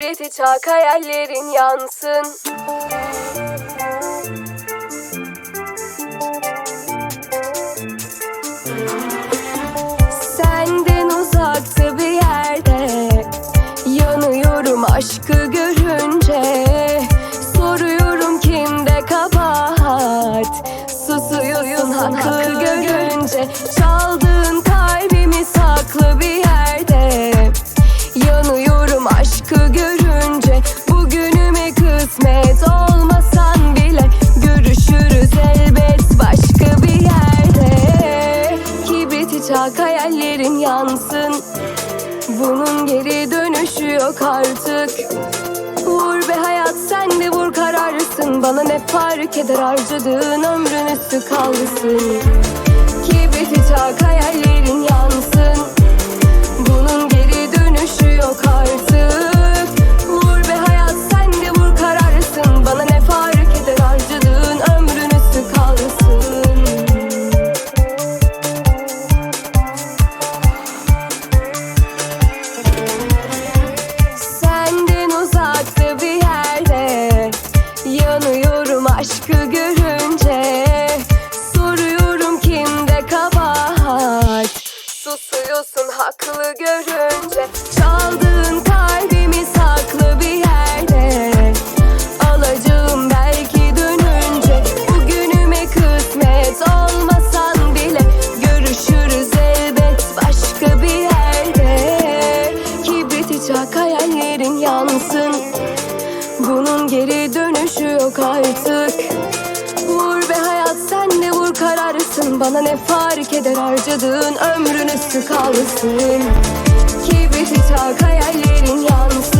Kibriti çak hayallerin yansın. Senden uzakta bir yerde Yanıyorum aşkı görünce. Soruyorum kimde kabahat? Susuyorsun haklı görünce. Çaldığın görünce Bugünüme kısmet olmasan bile Görüşürüz elbet başka bir yerde. Kibriti çak hayallerin yansın. Bunun geri dönüşü yok artık. Vur be hayat sen de vur kararsın. Bana ne fark eder harcadığın ömrün üstü kalsın. Kibriti çak hayallerin Haklı görünce Çaldığın kalbimi saklı bir yerde. Alacağım belki dönünce Bugünüme kısmet olmasan bile Görüşürüz elbet başka bir yerde. Kibriti çak hayallerin yansın. Bunun geri dönüşü yok artık kararsın Bana ne fark eder harcadığın ömrün üstü kalsın. Kibriti çak hayallerin yansın